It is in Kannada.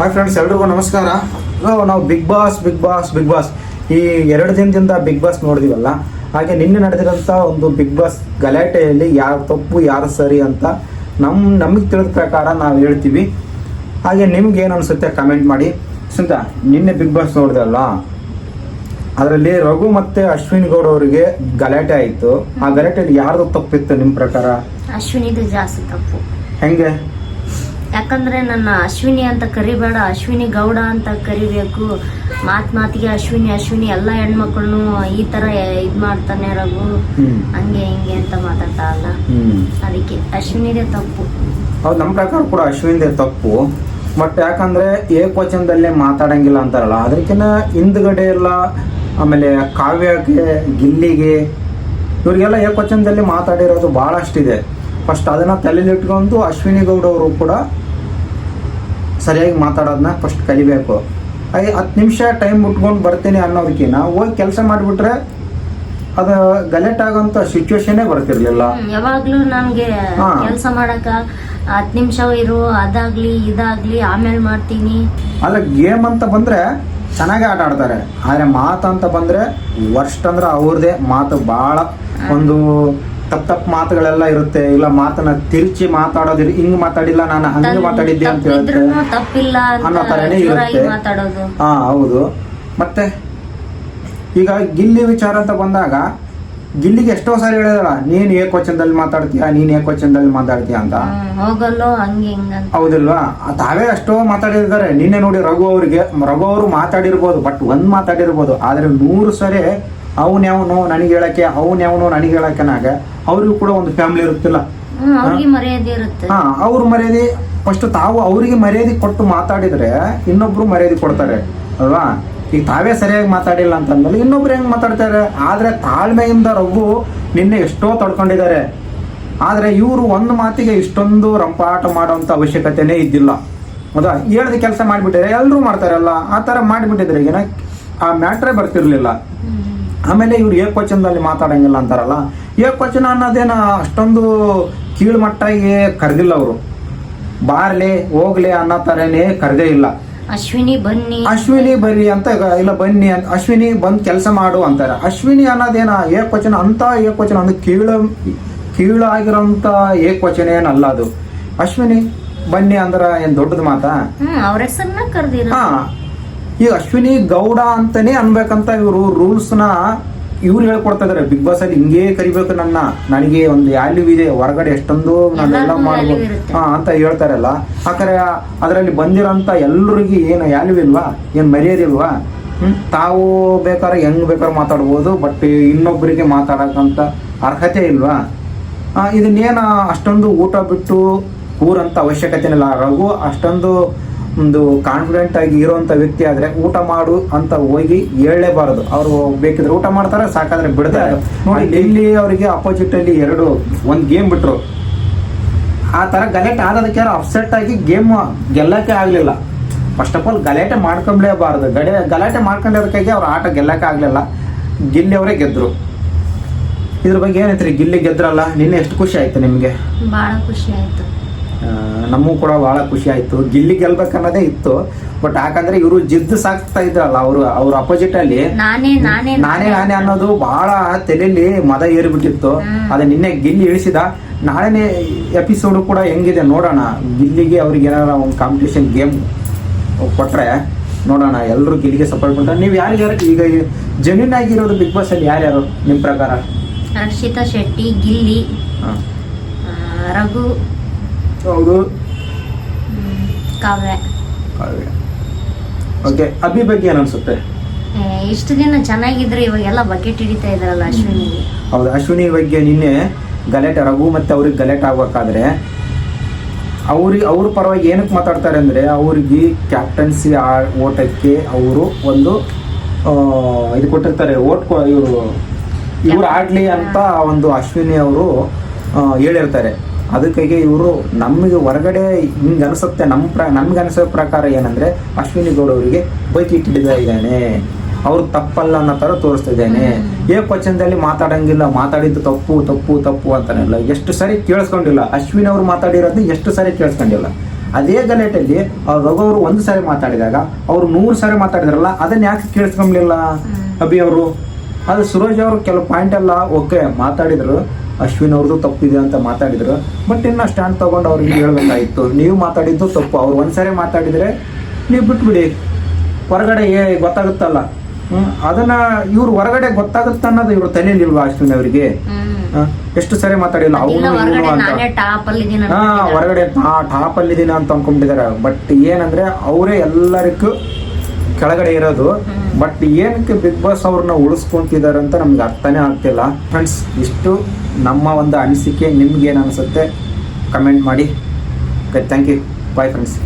ಹಾಯ್ ಫ್ರೆಂಡ್ಸ್ ಎಲ್ರಿಗೂ ನಮಸ್ಕಾರ. ನಾವು Bigg Boss Bigg Boss Bigg Boss ಈ ಎರಡು ದಿನದಿಂದ ಬಿಗ್ ಬಾಸ್ ನೋಡಿದಿವಲ್ಲ. ಹಾಗೆ ನಿನ್ನೆ ನಡೆದಿರೋಂಥ ಒಂದು ಬಿಗ್ ಬಾಸ್ ಗಲಾಟೆಯಲ್ಲಿ ಯಾರು ತಪ್ಪು ಯಾರು ಸರಿ ಅಂತ ನಮ್ಮ ನಮಗೆ ತಿಳಿದ ಪ್ರಕಾರ ನಾವು ಹೇಳ್ತೀವಿ. ಹಾಗೆ ನಿಮ್ಗೆ ಏನು ಅನಿಸುತ್ತೆ ಕಮೆಂಟ್ ಮಾಡಿ. ಸುಂತ ನಿನ್ನೆ ಬಿಗ್ ಬಾಸ್ ನೋಡಿದಲ್ಲ ಅದರಲ್ಲಿ ರಘು ಮತ್ತೆ ಅಶ್ವಿನಿ ಗೌಡ ಅವರಿಗೆ ಗಲಾಟೆ ಆಯಿತು. ಆ ಗಲಾಟೆಯಲ್ಲಿ ಯಾರ್ದು ತಪ್ಪಿತ್ತು ನಿಮ್ಮ ಪ್ರಕಾರ? ಅಶ್ವಿನಿದು ಜಾಸ್ತಿ ತಪ್ಪು. ಹೆಂಗೆ? ಯಾಕಂದ್ರೆ ನನ್ನ ಅಶ್ವಿನಿ ಅಂತ ಕರಿಬೇಡ ಅಶ್ವಿನಿ ಗೌಡ ಅಂತ ಕರಿಬೇಕು. ಮಾತ್ ಮಾತಿಗೆ ಅಶ್ವಿನಿ ಅಶ್ವಿನಿ ಎಲ್ಲ ಹೆಣ್ಮಕ್ಳು ಈ ತರ ಇದ್ ಮಾಡ್ತಾನೆ ರಘು. ಹಂಗೆ ಹಿಂಗೆ ಅಂತ ಮಾತಾಡ್ತಾ ಅಲ್ಲ ಅದಕ್ಕೆ ಅಶ್ವಿನಿದೇ ತಪ್ಪು. ಹೌದು ನಮ್ಮ ಪ್ರಕಾರ ಕೂಡ ಅಶ್ವಿನಿದೇ ತಪ್ಪು. ಬಟ್ ಯಾಕಂದ್ರೆ ಏಕವಚನದಲ್ಲೇ ಮಾತಾಡಂಗಿಲ್ಲ ಅಂತಾರಲ್ಲ ಅದಕ್ಕಿಂತ ಹಿಂದ್ಗಡೆ ಎಲ್ಲ ಆಮೇಲೆ ಕಾವ್ಯಕ್ಕೆ ಗಿಲ್ಲಿಗೆ ಇವರಿಗೆಲ್ಲ ಏಕವಚನದಲ್ಲಿ ಮಾತಾಡಿರೋದು ಭಾಳಷ್ಟಿದೆ. ಫಸ್ಟ್ ಅದನ್ನ ತಲೆಲಿಟ್ಕೊಂಡು ಅಶ್ವಿನಿ ಗೌಡ ಅವರು ಕೂಡ ಸರಿಯಾಗಿ ಮಾತಾಡೋದನ್ನ ಫಸ್ಟ್ ಕಲಿಬೇಕು. ಐ ಹತ್ತು ನಿಮಿಷ ಟೈಮ್ ಬಿಟ್ಕೊಂಡು ಬರ್ತೀನಿ ಅನ್ನೋದಕ್ಕಿಂತ ಹೋಗಿ ಕೆಲಸ ಮಾಡಿಬಿಟ್ರೆ ಅದು ಗಲೆಟ್ ಆಗೋಂಥ ಸಿಚುವೇಶನೇ ಬರ್ತಿರ್ಲಿಲ್ಲ. ಯಾವಾಗಲೂ ಯಾವಾಗ್ಲೂ ನಮ್ಗೆ ಕೆಲಸ ಮಾಡಕ ಹತ್ತು ನಿಮಿಷ ಇರು ಅದಾಗ್ಲಿ ಇದಾಗ್ಲಿ ಆಮೇಲೆ ಮಾಡ್ತೀನಿ. ಅಲ್ಲ ಗೇಮ್ ಅಂತ ಬಂದ್ರೆ ಚೆನ್ನಾಗಿ ಆಟ ಆಡ್ತಾರೆ. ಆದ್ರೆ ಮಾತು ಅಂತ ಬಂದ್ರೆ ವರ್ಷ ಅಂದ್ರೆ ಅವ್ರದೇ ಮಾತು ಬಹಳ ಒಂದು ತಪ್ಪ ತಪ್ಪು ಮಾತುಗಳೆಲ್ಲ ಇರುತ್ತೆ. ಇಲ್ಲ ಮಾತನ್ನ ತಿರುಚಿ ಮಾತಾಡೋದಿಲ್ಲ ಹಿಂಗ್ ಮಾತಾಡಿಲ್ಲ ನಾನು ಹಂಗೆ ಮಾತಾಡಿದ್ದೆ ಅಂತ ಹೇಳುತ್ತೆ. ತಪ್ಪಿಲ್ಲ ಅನ್ನೋ ತರನೇ ಇರುತ್ತೆ. ಮಾತಾಡೋದು. ಹಾ ಹೌದು. ಮತ್ತೆ ಈಗ ಗಿಲ್ಲಿ ವಿಚಾರ ಅಂತ ಬಂದಾಗ ಗಿಲ್ಲಿಗೆ ಎಷ್ಟೋ ಸಾರಿ ಹೇಳಿದಳ ನೀನ್ ಏಕ್ ವಚನದಲ್ಲಿ ಮಾತಾಡ್ತೀಯ? ನೀನ್ ಏಕವಚನದಲ್ಲಿ ಮಾತಾಡ್ತೀಯ? ಅಂತ. ಹೌದಿಲ್ವಾ? ತಾವೇ ಅಷ್ಟೋ ಮಾತಾಡಿದ್ದಾರೆ. ನಿನ್ನೆ ನೋಡಿ ರಘು ಅವ್ರಿಗೆ ರಘು ಅವರು ಮಾತಾಡಿರ್ಬೋದು ಬಟ್ ಒಂದ್ ಮಾತಾಡಿರ್ಬೋದು. ಆದ್ರೆ ನೂರು ಸರಿ ಅವನ್ ಯಾವನು ನನಗೆ ಹೇಳಕ್ಕೆ ಅವನ್ ಯಾವನು ನನಗೆ ಹೇಳಕ್ಕೆನಾಗ ಅವ್ರಿಗೂ ಕೂಡ ಒಂದು ಫ್ಯಾಮಿಲಿ ಇರುತ್ತಿಲ್ಲ? ಹಾ? ಅವ್ರ ಮರ್ಯಾದೆ ಫಸ್ಟ್ ತಾವು ಅವರಿಗೆ ಮರ್ಯಾದೆ ಕೊಟ್ಟು ಮಾತಾಡಿದ್ರೆ ಇನ್ನೊಬ್ರು ಮರ್ಯಾದೆ ಕೊಡ್ತಾರೆ ಅಲ್ವಾ? ಈಗ ತಾವೇ ಸರಿಯಾಗಿ ಮಾತಾಡಿಲ್ಲ ಅಂತಂದ್ಮೇಲೆ ಇನ್ನೊಬ್ರು ಹೆಂಗ್ ಮಾತಾಡ್ತಾರೆ? ಆದ್ರೆ ತಾಳ್ಮೆಯಿಂದ ರಘು ನಿನ್ನೆ ಎಷ್ಟೋ ತಡ್ಕೊಂಡಿದ್ದಾರೆ. ಆದ್ರೆ ಇವರು ಒಂದು ಮಾತಿಗೆ ಇಷ್ಟೊಂದು ರಂಪಾಟ ಮಾಡುವಂತ ಅವಶ್ಯಕತೆನೇ ಇದ್ದಿಲ್ಲ. ಹೌದಾ ಹೇಳ್ದ ಕೆಲಸ ಮಾಡ್ಬಿಟ್ಟಿದ್ರೆ ಎಲ್ಲರೂ ಮಾಡ್ತಾರಲ್ಲ ಆ ಥರ ಮಾಡಿಬಿಟ್ಟಿದ್ರೆ ಏನ ಆ ಮ್ಯಾಟ್ರೇ ಬರ್ತಿರ್ಲಿಲ್ಲ. ಆಮೇಲೆ ಇವ್ರು ಏಕವಚನದಲ್ಲಿ ಮಾತಾಡಂಗಿಲ್ಲ ಅಂತಾರಲ್ಲ? ಏಕವಚನ ಅನ್ನೋದೇನ ಅಷ್ಟೊಂದು ಕೀಳು ಮಟ್ಟಾಗಿ ಕರೆದಿಲ್ಲ ಅವರು. ಬಾರ್ಲಿ ಹೋಗ್ಲಿ ಅನ್ನೋ ಥರನೇ ಕರೆದೇ ಇಲ್ಲ. ಅಶ್ವಿನಿ ಬನ್ನಿ. ಅಶ್ವಿನಿ ಬರ್ರಿ ಅಂತ ಇಲ್ಲ ಬನ್ನಿ ಅಂತ ಅಶ್ವಿನಿ ಬಂದು ಕೆಲಸ ಮಾಡು ಅಂತಾರೆ. ಅಶ್ವಿನಿ ಅನ್ನೋದೇನ ಏಕವಚನ ಅಂತ ಏಕವಚನ ಅಂದ್ರೆ ಕೀಳು ಕೀಳಾಗಿರೋಂಥ ಏಕವಚನ ಏನಲ್ಲ ಅದು. ಅಶ್ವಿನಿ ಬನ್ನಿ ಅಂದ್ರ ಏನ್ ದೊಡ್ಡದ ಮಾತಾ? ಅವ್ರ ಹೆಸರನ್ನ ಕರ್ದಿರ ಈಗ ಅಶ್ವಿನಿ ಗೌಡ ಅಂತಾನೆ ಅನ್ಬೇಕಂತ ಇವರು ರೂಲ್ಸ್ನ ಇವ್ರು ಹೇಳ್ಕೊಡ್ತಾ ಇದಾರೆ ಬಿಗ್ ಬಾಸ್ ಅಲ್ಲಿ ಹಿಂಗೇ ಕರಿಬೇಕು ನನ್ನ. ನನಗೆ ಒಂದು ವ್ಯಾಲ್ಯೂ ಇದೆ. ಹೊರಗಡೆ ಎಷ್ಟೊಂದು ನಾನೆಲ್ಲ ಎಲ್ಲರಿಗೂ ಮಾಡ್ಬೋದು. ಹಾ ಅಂತ ಹೇಳ್ತಾರಲ್ಲ. ಆಕರೆ ಅದರಲ್ಲಿ ಬಂದಿರೋಂತ ಎಲ್ರಿಗೂ ಏನು ವ್ಯಾಲ್ಯೂ ಇಲ್ವಾ? ಏನ್ ಮರ್ಯಾದೆ ಇಲ್ವಾ? ಹ್ಮ್ ತಾವು ಬೇಕಾದ್ರೆ ಹೆಂಗ್ ಬೇಕಾದ್ರೆ ಮಾತಾಡ್ಬೋದು. ಬಟ್ ಇನ್ನೊಬ್ಬರಿಗೆ ಮಾತಾಡಕಂತ ಅರ್ಹತೆ ಇಲ್ವಾ? ಇದನ್ನೇನು ಇದನ್ನೇನ ಅಷ್ಟೊಂದು ಊಟ ಬಿಟ್ಟು ಊರಂತ ಅವಶ್ಯಕತೆ ಇಲ್ಲ ರಘು ಅಷ್ಟೊಂದು ಒಂದು ಕಾನ್ಫಿಡೆಂಟ್ ಆಗಿ ಇರುವಂತ ವ್ಯಕ್ತಿ ಆದ್ರೆ ಊಟ ಮಾಡು ಅಂತ ಹೋಗಿ ಹೇಳಲೇಬಾರದು. ಅವರು ಬೇಕಿದ್ರೆ ಊಟ ಮಾಡ್ತಾರೆ ಸಾಕಾದ್ರೆ ಬಿಡ್ತಾರೆ. ನೋಡಿ ಇಲ್ಲಿ ಅವರಿಗೆ ಅಪೋಸಿಟ್ ಅಲ್ಲಿ ಎರಡು ಒಂದು ಗೇಮ್ ಬಿಟ್ರು. ಆ ತರ ಗಲಾಟೆ ಆದದಕ್ಕೆ ಅಪ್ಸೆಟ್ ಆಗಿ ಗೇಮ್ ಗೆಲ್ಲಕ್ಕೆ ಆಗ್ಲಿಲ್ಲ. ಫಸ್ಟ್ ಆಫ್ ಆಲ್ ಗಲಾಟೆ ಮಾಡ್ಕೊಂಬ್ಲೇಬಾರದು ಗಡೆ ಗಲಾಟೆ ಮಾಡ್ಕೊಂಡಿರೋದಕ್ಕಾಗಿ ಅವ್ರ ಆಟ ಗೆಲ್ಲಕ್ಕೆ ಆಗ್ಲಿಲ್ಲ. ಗಿಲ್ಲಿ ಅವರೇ ಗೆದ್ರು. ಇದ್ರ ಬಗ್ಗೆ ಏನೈತ್ರಿ ಗಿಲ್ಲಿ ಗೆದ್ರಲ್ಲ? ನಿನ್ನೆ ಎಷ್ಟು ಖುಷಿ ಆಯ್ತು ನಿಮ್ಗೆ? ಬಹಳ ಖುಷಿ ಆಯ್ತು. ನಮಗೂ ಕೂಡ ಭಾಳ ಖುಷಿ ಆಯ್ತು. ಗಿಲ್ಲಿ ಗೆಲ್ಬೇಕನ್ನೋದೇ ಇತ್ತು. ಬಟ್ ಯಾಕಂದ್ರೆ ಇವರು ಜಿದ್ದು ಸಾಕ್ತಾ ಇದ್ರಲ್ಲ ಅವರು ಅವ್ರ ಅಪೋಸಿಟ್ ಅಲ್ಲಿ. ನಾನೇ ನಾನೇ ನಾನೇ ನಾನೇ ಅನ್ನೋದು ಬಹಳ ತಲೆಯಲ್ಲಿ ಮದ ಏರಿಬಿಟ್ಟಿತ್ತು. ಅದ ನಿನ್ನೆ ಗಿಲ್ಲಿ ಇಳಿಸಿದ. ನಾಳೆನೇ ಎಪಿಸೋಡ್ ಕೂಡ ಹೆಂಗಿದೆ ನೋಡೋಣ. ಗಿಲ್ಲಿಗೆ ಅವ್ರಿಗೆ ಏನಾರ ಒಂದು ಕಾಂಪಿಟೇಷನ್ ಗೇಮ್ ಕೊಟ್ರೆ ನೋಡೋಣ. ಎಲ್ಲರೂ ಗಿಲ್ಲಿಗೆ ಸಪೋರ್ಟ್ ಮಾಡ್ತಾರೆ. ನೀವು ಯಾರ್ಯಾರು ಈಗ ಜೆನ್ಯೂನ್ ಆಗಿರೋದು ಬಿಗ್ ಬಾಸ್ ಅಲ್ಲಿ ಯಾರ್ಯಾರು ನಿಮ್ಮ ಪ್ರಕಾರ? ರಕ್ಷಿತಾ ಶೆಟ್ಟಿ ಗಿಲ್ಲಿ. ರಘು. ಹೌದು. ಕಾವ್ಯ. ಕಾವ್ಯ. ಓಕೆ ಅಭಿ ಬಗ್ಗೆ ಏನು ಅನ್ಸುತ್ತೆ? ಇಷ್ಟು ದಿನ ಚೆನ್ನಾಗಿದ್ರೆ ಇವಾಗೆಲ್ಲ ಬಕೆಟ್ ಹಿಡಿತಾ ಇದ್ರಲ್ಲ ಅಶ್ವಿನಿ ಹೌದು ಅಶ್ವಿನಿ ಬಗ್ಗೆ ನಿನ್ನೆ ಗಲಾಟೆ ರಘು ಮತ್ತೆ ಅವ್ರಿಗೆ ಗಲಾಟೆ ಆಗ್ಬೇಕಾದ್ರೆ ಅವ್ರಿಗೆ ಅವ್ರ ಪರವಾಗಿ ಏನಕ್ಕೆ ಮಾತಾಡ್ತಾರೆ ಅಂದರೆ ಅವ್ರಿಗೆ ಕ್ಯಾಪ್ಟನ್ಸಿ ಆ ಓಟಕ್ಕೆ ಅವರು ಒಂದು ಇದು ಕೊಟ್ಟಿರ್ತಾರೆ ಓಟ್ ಇವರು ಇವ್ರು ಆಡಲಿ ಅಂತ ಒಂದು ಅಶ್ವಿನಿ ಅವರು ಹೇಳಿರ್ತಾರೆ. ಅದಕ್ಕಾಗಿ ಇವರು ನಮಗೆ ಹೊರಗಡೆ ಹಿಂಗೆ ಅನಿಸುತ್ತೆ ನಮ್ಮ ಪ್ರ ನಮ್ಗೆ ಅನಿಸೋ ಪ್ರಕಾರ ಏನಂದ್ರೆ ಅಶ್ವಿನಿ ಗೌಡ ಅವರಿಗೆ ಬೈಕ್ ಇಟ್ಟಿದ್ದ ಇದ್ದಾನೆ. ಅವ್ರು ತಪ್ಪಲ್ಲ ಅನ್ನೋ ಥರ ತೋರಿಸ್ತಾ ಏ ಏಕವಚನದಲ್ಲಿ ಮಾತಾಡಂಗಿಲ್ಲ ಮಾತಾಡಿದ್ದು ತಪ್ಪು ತಪ್ಪು ತಪ್ಪು ಅಂತಾನೆಲ್ಲ ಎಷ್ಟು ಸರಿ ಕೇಳಿಸ್ಕೊಂಡಿಲ್ಲ. ಅಶ್ವಿನಿ ಅವ್ರು ಮಾತಾಡಿರೋದು ಎಷ್ಟು ಸಾರಿ ಕೇಳಿಸ್ಕೊಂಡಿಲ್ಲ. ಅದೇ ಗಲಾಟೆಯಲ್ಲಿ ಅವ್ರು ರಘು ಅವರು ಒಂದು ಸಾರಿ ಮಾತಾಡಿದಾಗ ಅವ್ರು ನೂರು ಸಾರಿ ಮಾತಾಡಿದ್ರಲ್ಲ ಅದನ್ನ ಯಾಕೆ ಕೇಳಿಸ್ಕೊಂಬ್ಲಿಲ್ಲ ಅಭಿ ಅವರು. ಅದು ಸುರೋಜ್ ಅವರು ಕೆಲವು ಪಾಯಿಂಟ್ ಎಲ್ಲ ಓಕೆ ಮಾತಾಡಿದ್ರು. ಅಶ್ವಿನ್ ಅವ್ರದ್ದು ತಪ್ಪಿದೆ ಅಂತ ಮಾತಾಡಿದ್ರು. ಬಟ್ ಇನ್ನ ಸ್ಟ್ಯಾಂಡ್ ತಗೊಂಡು ಅವ್ರಿಗೆ ಹೇಳ್ಬೇಕಾಗಿತ್ತು ನೀವು ಮಾತಾಡಿದ್ದು ತಪ್ಪು. ಅವ್ರು ಒಂದ್ಸರಿ ಮಾತಾಡಿದ್ರೆ ನೀವು ಬಿಟ್ಬಿಡಿ. ಹೊರಗಡೆ ಏ ಗೊತ್ತಾಗುತ್ತಲ್ಲ. ಅದನ್ನ ಇವ್ರು ಹೊರಗಡೆ ಗೊತ್ತಾಗುತ್ತೆ ಅನ್ನೋದು ಇವ್ರು ತಲೆಯಲ್ಲಿಲ್ವಾ ಅಶ್ವಿನ್ ಅವರಿಗೆ. ಎಷ್ಟು ಸರಿ ಮಾತಾಡಿಲ್ಲ. ಅವ್ರು ಅವನು ಹೊರಗಡೆ ಇವನು ಅಂತ ಹಾ ಹೊರಗಡೆ ಆ ಟಾಪ್ ಅಲ್ಲಿ ಇದೀನಿ ಅಂತ ಅನ್ಕೊಂಡಿದ್ದಾರೆ ಬಟ್ ಏನಂದ್ರೆ ಅವರೇ ಎಲ್ಲರಿಗೂ ಕೆಳಗಡೆ ಇರೋದು. ಬಟ್ ಏನಕ್ಕೆ ಬಿಗ್ ಬಾಸ್ ಅವ್ರನ್ನ ಉಳಿಸ್ಕೊಂತಿದ್ದಾರೆ ಅಂತ ನಮ್ಗೆ ಅರ್ಥನೇ ಆಗ್ತಿಲ್ಲ. ಫ್ರೆಂಡ್ಸ್ ಇಷ್ಟು ನಮ್ಮ ಒಂದು ಅನಿಸಿಕೆ ನಿಮ್ಗೆ ಏನು ಅನಿಸುತ್ತೆ? ಕಮೆಂಟ್ ಮಾಡಿ. Okay thank you bye friends